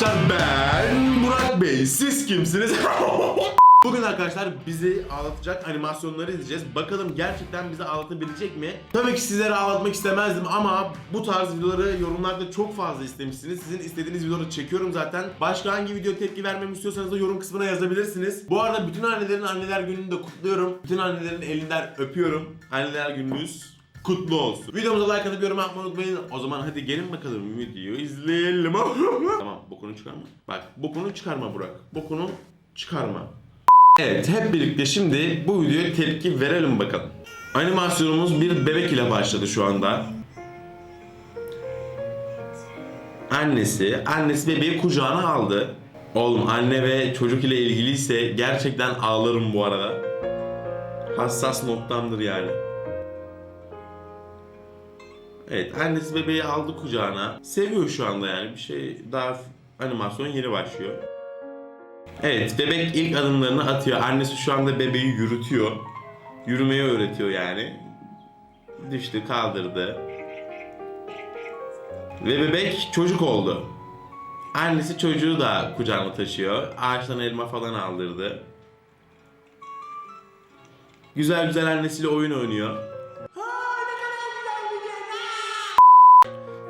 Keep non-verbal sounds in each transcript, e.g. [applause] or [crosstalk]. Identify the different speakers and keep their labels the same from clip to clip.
Speaker 1: arkadaşlar ben Burak Bey. Siz kimsiniz? [laughs] Bugün arkadaşlar bizi ağlatacak animasyonları izleyeceğiz. Bakalım gerçekten bizi ağlatabilecek mi? Tabii ki sizleri ağlatmak istemezdim ama bu tarz videoları yorumlarda çok fazla istemişsiniz. Sizin istediğiniz videoları çekiyorum zaten. Başka hangi video tepki vermemi istiyorsanız da yorum kısmına yazabilirsiniz. Bu arada bütün annelerin anneler gününü de kutluyorum. Bütün annelerin elinden öpüyorum. Anneler gününüz kutlu olsun. Videomuza like atıp yorum yapmayı unutmayın. O zaman hadi gelin bakalım videoyu izleyelim. [laughs] tamam bokunu çıkarma. Bak bokunu çıkarma Burak. Bokunu çıkarma. Evet hep birlikte şimdi bu videoya tepki verelim bakalım. Animasyonumuz bir bebek ile başladı şu anda. Annesi, annesi bebeği kucağına aldı. Oğlum anne ve çocuk ile ilgiliyse gerçekten ağlarım bu arada. Hassas noktamdır yani. Evet annesi bebeği aldı kucağına. Seviyor şu anda yani bir şey daha animasyon yeni başlıyor. Evet bebek ilk adımlarını atıyor. Annesi şu anda bebeği yürütüyor. Yürümeyi öğretiyor yani. Düştü kaldırdı. Ve bebek çocuk oldu. Annesi çocuğu da kucağına taşıyor. Ağaçtan elma falan aldırdı. Güzel güzel annesiyle oyun oynuyor.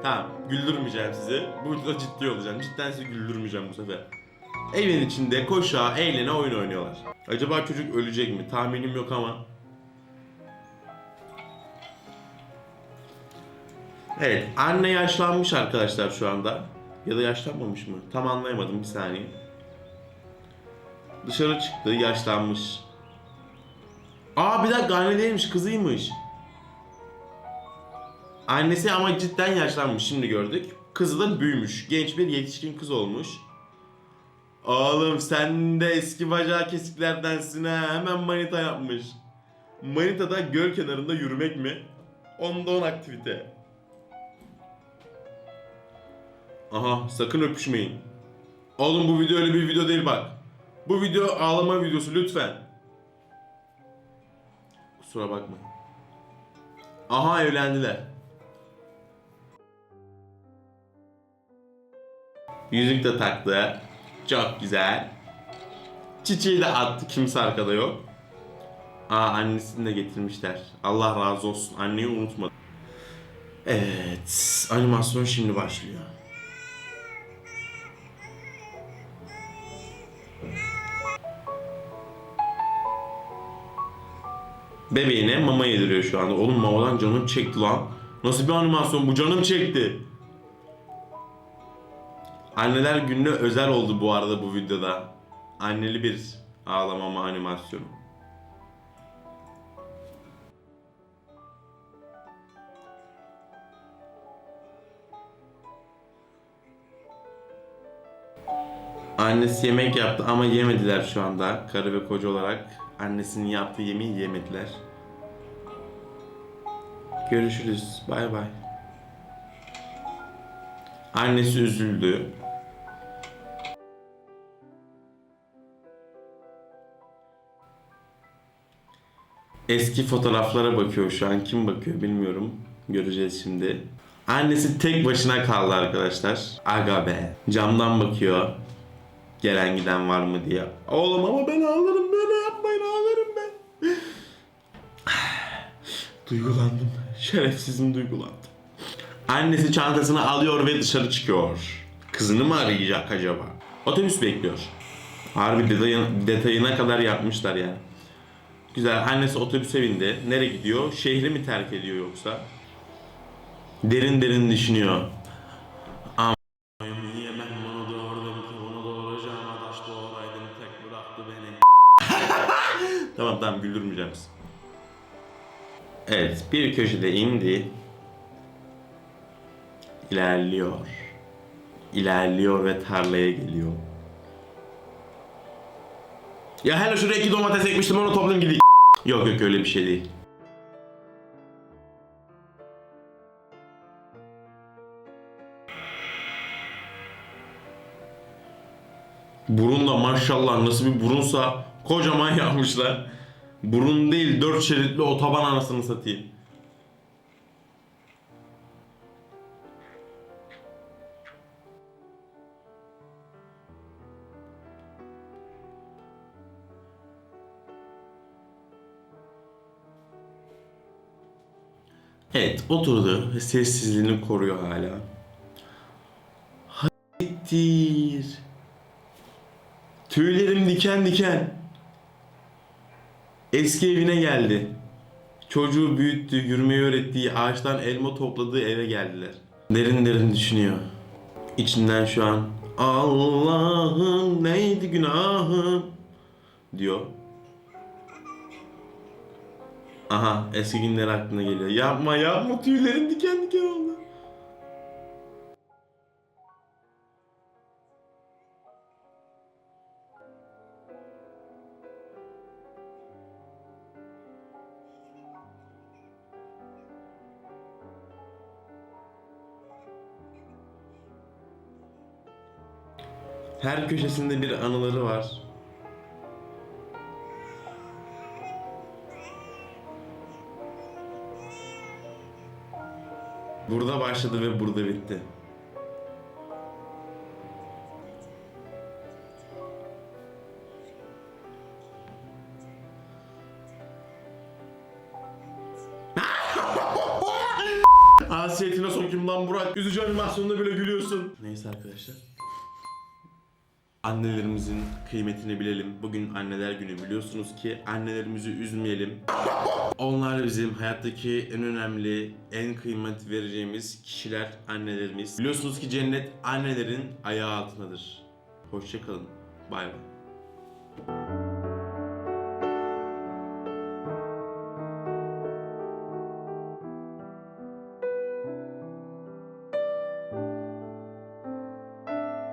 Speaker 1: Tamam, güldürmeyeceğim sizi. Bu videoda ciddi olacağım. Cidden sizi güldürmeyeceğim bu sefer. Evin içinde koşa, eğlene oyun oynuyorlar. Acaba çocuk ölecek mi? Tahminim yok ama. Evet, anne yaşlanmış arkadaşlar şu anda. Ya da yaşlanmamış mı? Tam anlayamadım bir saniye. Dışarı çıktı, yaşlanmış. Aa bir dakika anne değilmiş, kızıymış. Annesi ama cidden yaşlanmış şimdi gördük. Kızı da büyümüş. Genç bir yetişkin kız olmuş. Oğlum sen de eski bacağı kesiklerdensin ha. Hemen manita yapmış. Manita da göl kenarında yürümek mi? Onda on aktivite. Aha sakın öpüşmeyin. Oğlum bu video öyle bir video değil bak. Bu video ağlama videosu lütfen. Kusura bakma. Aha evlendiler. Yüzük de taktı. Çok güzel. Çiçeği de attı. Kimse arkada yok. Aa annesini de getirmişler. Allah razı olsun. Anneyi unutmadı. Evet. Animasyon şimdi başlıyor. Bebeğine mama yediriyor şu anda. Oğlum mamadan canım çekti lan. Nasıl bir animasyon bu canım çekti. Anneler gününe özel oldu bu arada bu videoda. Anneli bir ağlamama animasyonu. Annesi yemek yaptı ama yemediler şu anda. Karı ve koca olarak annesinin yaptığı yemeği yemediler. Görüşürüz. Bay bay. Annesi üzüldü. Eski fotoğraflara bakıyor şu an. Kim bakıyor bilmiyorum. Göreceğiz şimdi. Annesi tek başına kaldı arkadaşlar. Aga be. Camdan bakıyor. Gelen giden var mı diye. Oğlum ama ben ağlarım böyle yapmayın ağlarım ben. [sighs] Duygulandım. Şerefsizim duygulandım. Annesi çantasını alıyor ve dışarı çıkıyor. Kızını mı arayacak acaba? Otobüs bekliyor. Harbi detayına, detayına kadar yapmışlar yani. Güzel. Annesi otobüse bindi. Nereye gidiyor? Şehri mi terk ediyor yoksa? Derin derin düşünüyor. Am niye ben bunu doğurdum [laughs] tamam tamam güldürmeyeceğim. Evet bir köşede indi. İlerliyor. İlerliyor ve tarlaya geliyor. Ya hele şuraya iki domates ekmiştim onu toplayayım gideyim. Yok yok öyle bir şey değil. Burun da maşallah nasıl bir burunsa kocaman [laughs] yapmışlar. Burun değil dört şeritli otoban anasını satayım. Evet oturdu ve sessizliğini koruyor hala. Hayır. Tüylerim diken diken. Eski evine geldi. Çocuğu büyüttü, yürümeyi öğrettiği, ağaçtan elma topladığı eve geldiler. Derin derin düşünüyor. İçinden şu an Allah'ım neydi günahım diyor. Aha eski günler aklına geliyor. Yapma yapma tüylerim diken diken oldu. Her köşesinde bir anıları var. Burada başladı ve burada bitti. [laughs] Asiyetine sokayım lan Burak. Üzücü animasyonda bile gülüyorsun. Neyse arkadaşlar. Annelerimizin kıymetini bilelim. Bugün anneler günü biliyorsunuz ki annelerimizi üzmeyelim. Onlar bizim hayattaki en önemli, en kıymet vereceğimiz kişiler annelerimiz. Biliyorsunuz ki cennet annelerin ayağı altındadır. Hoşçakalın. Bay bay.